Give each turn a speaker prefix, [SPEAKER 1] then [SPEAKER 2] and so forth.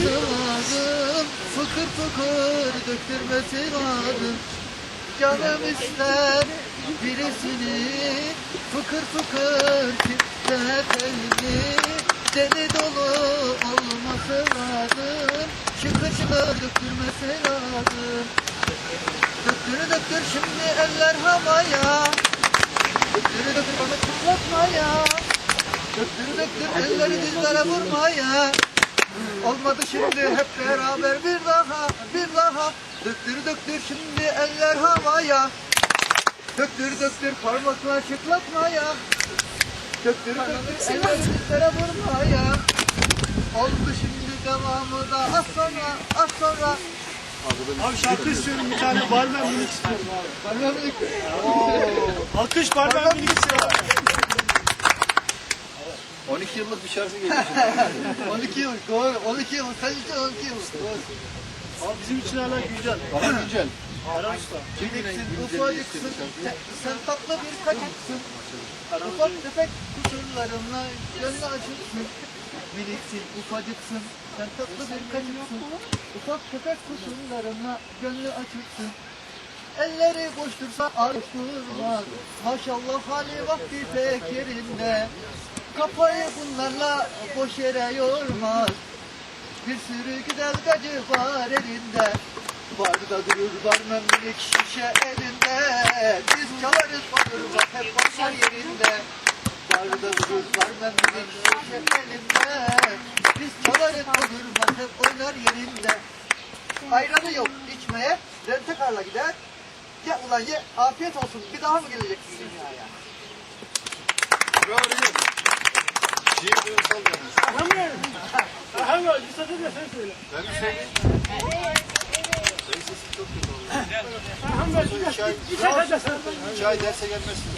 [SPEAKER 1] lazım Fıkır fıkır döktürmesi lazım Canım ister birisini Fıkır fıkır titreteni Deli dolu olması lazım Şıkır şıkır döktürmesi lazım Döktürü döktür şimdi eller havaya. Döktürü döktür bana kutlatma ya Döktür döktür elleri dizlere vurma ya Olmadı şimdi hep beraber bir daha bir daha. Döktür döktür şimdi eller havaya. Döktür döktür parmakla şıklatma ya Döktür döktür elleri dizlere vurma ya Oldu şimdi devamı da az sonra az sonra.
[SPEAKER 2] Abi şarkı istiyorum bir tane barmen minik istiyorum abi.
[SPEAKER 1] Barmenlik
[SPEAKER 2] Alkış barmen minik istiyorum.
[SPEAKER 3] 12 yıllık bir şarkı geliyor.
[SPEAKER 1] 12 yıl doğru 12 yıl sen işte 12 yıl doğru.
[SPEAKER 2] Abi bizim için hala güncel.
[SPEAKER 3] Ama güncel.
[SPEAKER 2] Aram usta.
[SPEAKER 1] Miniksin, ufacıksın, sen, sen tatlı bir kaçaksın. Ufak tefek kusurlarınla gönlü açıksın. Miniksin, ufacıksın, sen tatlı bir kaçaksın. Ufak tefek kusurlarınla gönlü açıksın. Elleri boş dursa arş durmaz. Maşallah hali vakti pek yerinde. Kafayı bunlarla boş yere yormaz. Bir sürü güzel gacı var elinde. Barda durur barmen minik şişe elinde. Biz çalarız olur bak hep basar yerinde. Barda durur barmen minik şişe elinde. Biz çalarız olur bak hep oynar yerinde. Ayranı yok içmeye, rentekarla gider. Ye ulan ye, afiyet olsun. Bir daha mı geleceksin dünyaya?
[SPEAKER 3] Bravo. Şiir duygusal yalnız.
[SPEAKER 2] Hem var. Bir satır da sen söyle.
[SPEAKER 3] Ben bir söyleyeyim. Senin sesin çok kötü oldu. Ay,
[SPEAKER 2] Bir satır da sen söyle.
[SPEAKER 3] iki ay derse gelmezsin.